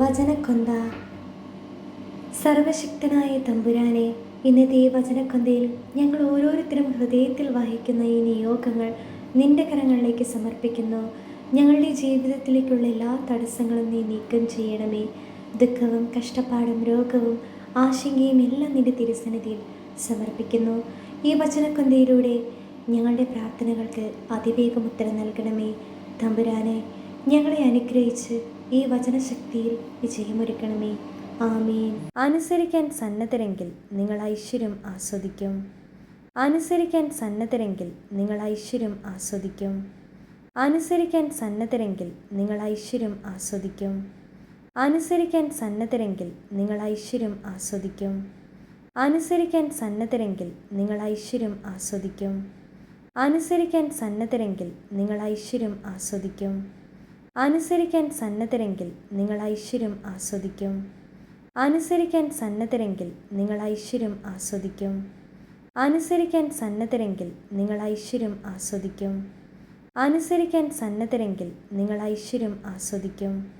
വചനക്കൊന്ത. സർവശക്തനായ തമ്പുരാനെ ഇന്നത്തെ ഈ വചനക്കൊന്തയിൽ ഞങ്ങൾ ഓരോരുത്തരും ഹൃദയത്തിൽ വഹിക്കുന്ന ഈ നിയോഗങ്ങൾ നിന്റെ കരങ്ങളിലേക്ക് സമർപ്പിക്കുന്നു. ഞങ്ങളുടെ ജീവിതത്തിലേക്കുള്ള എല്ലാ തടസ്സങ്ങളും നീ നീക്കം ചെയ്യണമേ. ദുഃഖവും കഷ്ടപ്പാടും രോഗവും ആശങ്കയും എല്ലാം നിന്റെ തിരുസന്നിധിയിൽ സമർപ്പിക്കുന്നു. ഈ വചനക്കൊന്തയിലൂടെ ഞങ്ങളുടെ പ്രാർത്ഥനകൾക്ക് അതിവേഗം ഉത്തരം നൽകണമേ. തമ്പുരാനെ ഞങ്ങളെ അനുഗ്രഹിച്ച് ഈ വചനശക്തിയിൽ വിജയമൊരുക്കണമേ. ആമീൻ. അനുസരിക്കാൻ സന്നദ്ധരെങ്കിൽ നിങ്ങൾ ഐശ്വര്യം ആസ്വദിക്കും. അനുസരിക്കാൻ സന്നദ്ധരെങ്കിൽ നിങ്ങൾ ഐശ്വര്യം ആസ്വദിക്കും. അനുസരിക്കാൻ സന്നദ്ധരെങ്കിൽ നിങ്ങൾ ഐശ്വര്യം ആസ്വദിക്കും. അനുസരിക്കാൻ സന്നദ്ധരെങ്കിൽ നിങ്ങൾ ഐശ്വര്യം ആസ്വദിക്കും. അനുസരിക്കാൻ സന്നദ്ധരെങ്കിൽ നിങ്ങൾ ഐശ്വര്യം ആസ്വദിക്കും. അനുസരിക്കാൻ സന്നദ്ധരെങ്കിൽ നിങ്ങൾ ഐശ്വര്യം ആസ്വദിക്കും. അനുസരിക്കാൻ സന്നദ്ധരെങ്കിൽ നിങ്ങൾ ഐശ്വര്യം ആസ്വദിക്കും. അനുസരിക്കാൻ സന്നദ്ധരെങ്കിൽ നിങ്ങൾ ഐശ്വര്യം ആസ്വദിക്കും. അനുസരിക്കാൻ സന്നദ്ധരെങ്കിൽ നിങ്ങൾ ഐശ്വര്യം ആസ്വദിക്കും. അനുസരിക്കാൻ സന്നദ്ധരെങ്കിൽ നിങ്ങൾ ഐശ്വര്യം ആസ്വദിക്കും.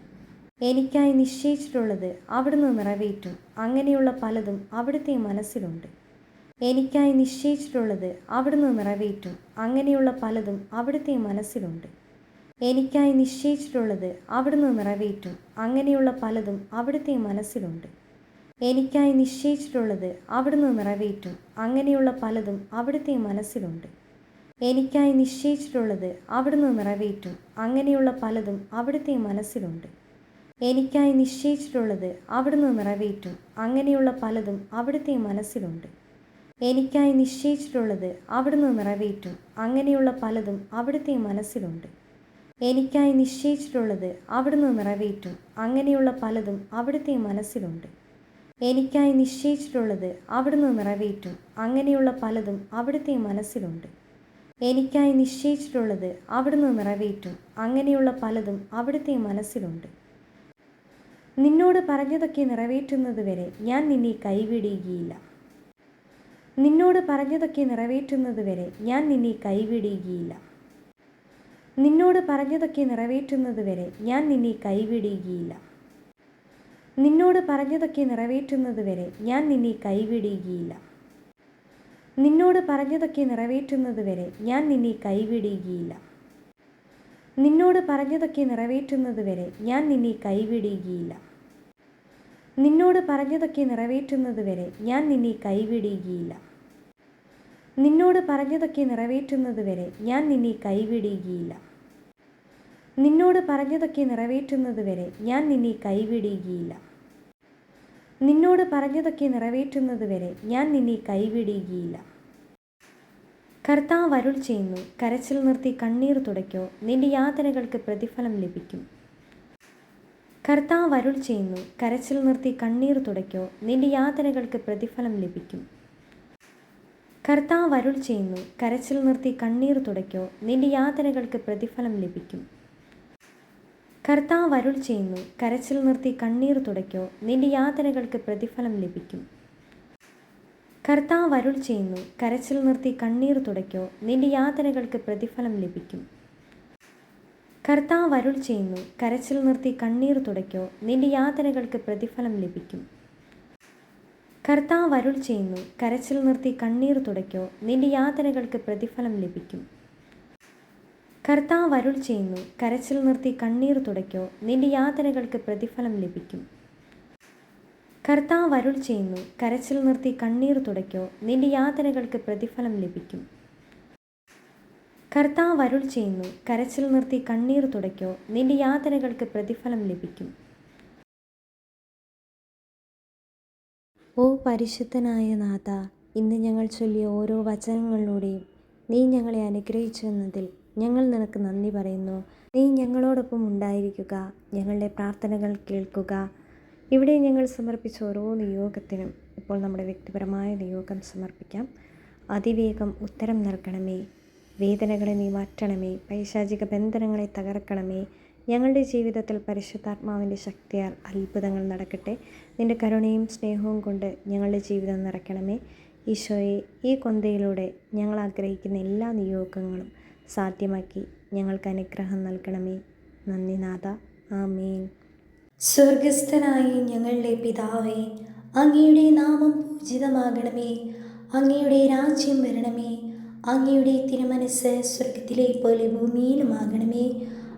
എനിക്കായി നിശ്ചയിച്ചിട്ടുള്ളത് അവിടുന്ന് നിറവേറ്റും. അങ്ങനെയുള്ള പലതും അവിടുത്തെ മനസ്സിലുണ്ട്. എനിക്കായി നിശ്ചയിച്ചിട്ടുള്ളത് അവിടുന്ന് നിറവേറ്റും. അങ്ങനെയുള്ള പലതും അവിടുത്തെ മനസ്സിലുണ്ട്. എനിക്കായി നിശ്ചയിച്ചിട്ടുള്ളത് അവിടുന്ന് നിറവേറ്റും. അങ്ങനെയുള്ള പലതും അവിടുത്തെ മനസ്സിലുണ്ട്. എനിക്കായി നിശ്ചയിച്ചിട്ടുള്ളത് അവിടുന്ന് നിറവേറ്റും. അങ്ങനെയുള്ള പലതും അവിടുത്തെ മനസ്സിലുണ്ട്. എനിക്കായി നിശ്ചയിച്ചിട്ടുള്ളത് അവിടുന്ന് നിറവേറ്റും. അങ്ങനെയുള്ള പലതും അവിടുത്തെ മനസ്സിലുണ്ട്. എനിക്കായി നിശ്ചയിച്ചിട്ടുള്ളത് അവിടുന്ന് നിറവേറ്റും. അങ്ങനെയുള്ള പലതും അവിടുത്തെ മനസ്സിലുണ്ട്. എനിക്കായി നിശ്ചയിച്ചിട്ടുള്ളത് അവിടുന്ന് നിറവേറ്റും. അങ്ങനെയുള്ള പലതും അവിടുത്തെ മനസ്സിലുണ്ട്. എനിക്കായി നിശ്ചയിച്ചിട്ടുള്ളത് അവിടുന്ന് നിറവേറ്റും. അങ്ങനെയുള്ള പലതും അവിടുത്തെ മനസ്സിലുണ്ട്. എനിക്കായി നിശ്ചയിച്ചിട്ടുള്ളത് അവിടുന്ന് നിറവേറ്റും. അങ്ങനെയുള്ള പലതും അവിടുത്തെ മനസ്സിലുണ്ട്. എനിക്കായി നിശ്ചയിച്ചിട്ടുള്ളത് അവിടുന്ന് നിറവേറ്റും. അങ്ങനെയുള്ള പലതും അവിടുത്തെ മനസ്സിലുണ്ട്. നിന്നോട് പറഞ്ഞതൊക്കെ നിറവേറ്റുന്നത് വരെ ഞാൻ നിന്നെ കൈവിടുകയില്ല. നിന്നോട് പറഞ്ഞതൊക്കെ നിറവേറ്റുന്നത് വരെ ഞാൻ നിന്നെ കൈവിടുകയില്ല. നിന്നോട് പറഞ്ഞതൊക്കെ നിറവേറ്റുന്നത് വരെ ഞാൻ നിന്നെ കൈവിടുകയില്ല. നിന്നോട് പറഞ്ഞതൊക്കെ നിറവേറ്റുന്നത് വരെ ഞാൻ നിന്നെ കൈവിടുകയില്ല. നിന്നോട് പറഞ്ഞതൊക്കെ നിറവേറ്റുന്നത് വരെ ഞാൻ നിന്നെ കൈവിടുകയില്ല. നിന്നോട് പറഞ്ഞതൊക്കെ നിറവേറ്റുന്നത് വരെ ഞാൻ നിന്നെ കൈവിടുകയില്ല. നിന്നോട് പറഞ്ഞതൊക്കെ നിറവേറ്റുന്നത് വരെ ഞാൻ നിന്നെ കൈവിടുകയില്ല. നിന്നോട് പറഞ്ഞതൊക്കെ നിറവേറ്റുന്നത് വരെ ഞാൻ നിന്നെ കൈവിടുകയില്ല. നിന്നോട് പറഞ്ഞതൊക്കെ നിറവേറ്റുന്നത് വരെ ഞാൻ നിന്നെ കൈവിടുകയില്ല. നിന്നോട് പറഞ്ഞതൊക്കെ നിറവേറ്റുന്നത് വരെ ഞാൻ നിന്നെ കൈവിടുകയില്ല. കർത്താവ് അരുൾ ചെയ്യുന്നു കരച്ചിൽ നിർത്തി കണ്ണീർ തുടയ്ക്കോ നിന്റെ യാതനകൾക്ക് പ്രതിഫലം ലഭിക്കും. കർത്താവ് അരുൾ ചെയ്യുന്നു കരച്ചിൽ നിർത്തി കണ്ണീർ തുടയ്ക്കോ നിന്റെ യാതനകൾക്ക് പ്രതിഫലം ലഭിക്കും. കർത്താവ് അരുൾ ചെയ്യുന്നു. കരച്ചിൽ നിർത്തി കണ്ണീർ തുടയ്ക്കോ. നിന്റെ യാതനകൾക്ക് പ്രതിഫലം ലഭിക്കും. കർത്താവ് അരുൾ ചെയ്യുന്നു. കരച്ചിൽ നിർത്തി കണ്ണീർ തുടയ്ക്കോ. നിന്റെ യാതനകൾക്ക് പ്രതിഫലം ലഭിക്കും. കർത്താവ് അരുൾ ചെയ്യുന്നു. കരച്ചിൽ നിർത്തി കണ്ണീർ തുടയ്ക്കോ. നിന്റെ യാതനകൾക്ക് പ്രതിഫലം ലഭിക്കും. കർത്താവ് അരുൾ ചെയ്യുന്നു. കരച്ചിൽ നിർത്തി കണ്ണീർ തുടയ്ക്കോ. നിന്റെ യാതനകൾക്ക് പ്രതിഫലം ലഭിക്കും. കർത്താവ് അരുൾ ചെയ്യുന്നു. കരച്ചിൽ നിർത്തി കണ്ണീർ തുടയ്ക്കോ. നിന്റെ യാതനകൾക്ക് പ്രതിഫലം ലഭിക്കും. കർത്താവ് അരുൾ ചെയ്യുന്നു. കരച്ചിൽ നിർത്തി കണ്ണീർ തുടയ്ക്കോ. നിന്റെ യാതനകൾക്ക് പ്രതിഫലം ലഭിക്കും. കർത്താവ് അരുൾ ചെയ്യുന്നു. കരച്ചിൽ നിർത്തി കണ്ണീർ തുടയ്ക്കോ. നിന്റെ യാതനകൾക്ക് പ്രതിഫലം ലഭിക്കും. കർത്താവ് അരുൾ ചെയ്യുന്നു. കരച്ചിൽ നിർത്തി കണ്ണീർ തുടയ്ക്കോ. നിന്റെ യാതനകൾക്ക് പ്രതിഫലം ലഭിക്കും. ഓ പരിശുദ്ധനായ നാഥ ഇന്ന് ഞങ്ങൾ ചൊല്ലിയ ഓരോ വചനങ്ങളിലൂടെയും നീ ഞങ്ങളെ അനുഗ്രഹിച്ചു എന്നതിൽ ഞങ്ങൾ നിനക്ക് നന്ദി പറയുന്നു. നീ ഞങ്ങളോടൊപ്പം ഉണ്ടായിരിക്കുക ഞങ്ങളുടെ പ്രാർത്ഥനകൾ കേൾക്കുക. ഇവിടെ ഞങ്ങൾ സമർപ്പിച്ച ഓരോ നിയോഗത്തിനും ഇപ്പോൾ നമ്മുടെ വ്യക്തിപരമായ നിയോഗം സമർപ്പിക്കാം. അതിവേഗം ഉത്തരം നൽകണമേ. വേദനകളെ നീ മാറ്റണമേ. പൈശാചിക ബന്ധനങ്ങളെ തകർക്കണമേ. ഞങ്ങളുടെ ജീവിതത്തിൽ പരിശുദ്ധാത്മാവിന്റെ ശക്തിയാൽ അത്ഭുതങ്ങൾ നടക്കട്ടെ. നിന്റെ കരുണയും സ്നേഹവും കൊണ്ട് ഞങ്ങളുടെ ജീവിതം നിറയ്ക്കണമേ. ഈശോയെ ഈ കൊന്തയിലൂടെ ഞങ്ങൾ ആഗ്രഹിക്കുന്ന എല്ലാ നിയോഗങ്ങളും സാധ്യമാക്കി ഞങ്ങൾക്ക് അനുഗ്രഹം നൽകണമേ. നന്ദി നാഥ. ആമേൻ. സ്വർഗസ്ഥനായ ഞങ്ങളുടെ പിതാവേ അങ്ങയുടെ നാമം പൂജിതമാകണമേ. അങ്ങയുടെ രാജ്യം വരണമേ. അങ്ങയുടെ തിരുമനസ് സ്വർഗത്തിലെ പോലെ ഭൂമിയിലുമാകണമേ.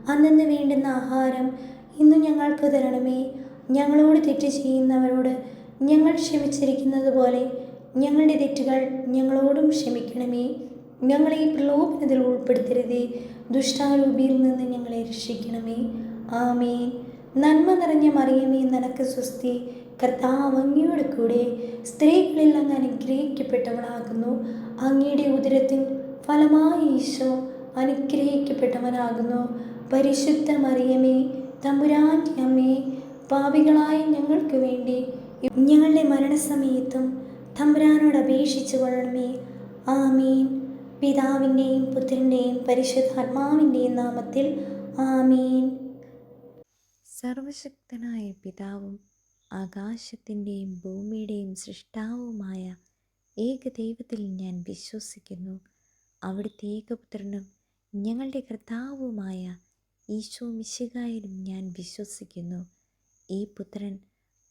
അന്നു വേണ്ടുന്ന ആഹാരം ഇന്നും ഞങ്ങൾക്ക് തരണമേ. ഞങ്ങളോട് തെറ്റ് ചെയ്യുന്നവരോട് ഞങ്ങൾ ക്ഷമിച്ചിരിക്കുന്നത് പോലെ ഞങ്ങളുടെ തെറ്റുകൾ ഞങ്ങളോടും ക്ഷമിക്കണമേ. ഞങ്ങളെ ഈ പ്രലോഭനത്തിൽ ഉൾപ്പെടുത്തരുതേ. ദുഷ്ടാരൂപിയിൽ നിന്ന് ഞങ്ങളെ രക്ഷിക്കണമേ. ആമേൻ. നന്മ നിറഞ്ഞ മറിയമേ നനക്ക് സ്വസ്തി. കർത്താവ് അങ്ങയുടെ കൂടെ സ്ത്രീകളിൽ അങ്ങ് അനുഗ്രഹിക്കപ്പെട്ടവളാകുന്നു. അങ്ങയുടെ ഉദരത്തിൻ ഫലമായി ഈശോ അനുഗ്രഹിക്കപ്പെട്ടവനാകുന്നു. പരിശുദ്ധ മറിയമേ തമ്പുരാന്റെ അമ്മേ പാപികളായ ഞങ്ങൾക്ക് വേണ്ടി ഞങ്ങളുടെ മരണസമയത്തും തമ്പുരാനോട് അപേക്ഷിച്ചു കൊള്ളണമേ. ആമീൻ. പിതാവിന്റെയും പുത്രന്റെയും പരിശുദ്ധാത്മാവിന്റെയും നാമത്തിൽ ആമീൻ. സർവശക്തനായ പിതാവും ആകാശത്തിന്റെയും ഭൂമിയുടെയും സൃഷ്ടാവുമായ ഏകദൈവത്തിൽ ഞാൻ വിശ്വസിക്കുന്നു. അവിടുത്തെ ഏകപുത്രനും ഞങ്ങളുടെ കർത്താവുമായ ഈശോ മിശികായിലും ഞാൻ വിശ്വസിക്കുന്നു. ഈ പുത്രൻ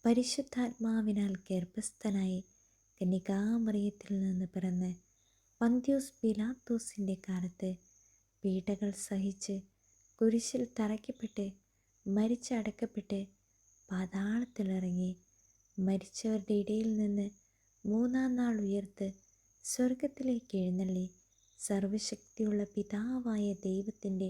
പരിശുദ്ധാത്മാവിനാൽ ഗർഭസ്ഥനായി കന്യകാമറിയത്തിൽ നിന്ന് പിറന്ന് പന്ത്യോസ് പിലാത്തോസിന്റെ കാലത്ത് പീഡകൾ സഹിച്ച് കുരിശിൽ തറയ്ക്കപ്പെട്ട് മരിച്ചടക്കപ്പെട്ട് പാതാളത്തിലിറങ്ങി മരിച്ചവരുടെ ഇടയിൽ നിന്ന് മൂന്നാം നാൾ ഉയർത്ത് സ്വർഗത്തിലേക്ക് എഴുന്നള്ളി സർവശക്തിയുള്ള പിതാവായ ദൈവത്തിന്റെ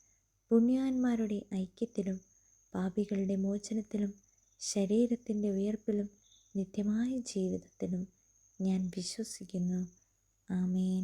പുണ്യാന്മാരുടെ ഐക്യത്തിലും പാപികളുടെ മോചനത്തിലും ശരീരത്തിന്റെ ഉയർപ്പിലും നിത്യമായ ജീവിതത്തിലും ഞാൻ വിശ്വസിക്കുന്നു. ആമേൻ.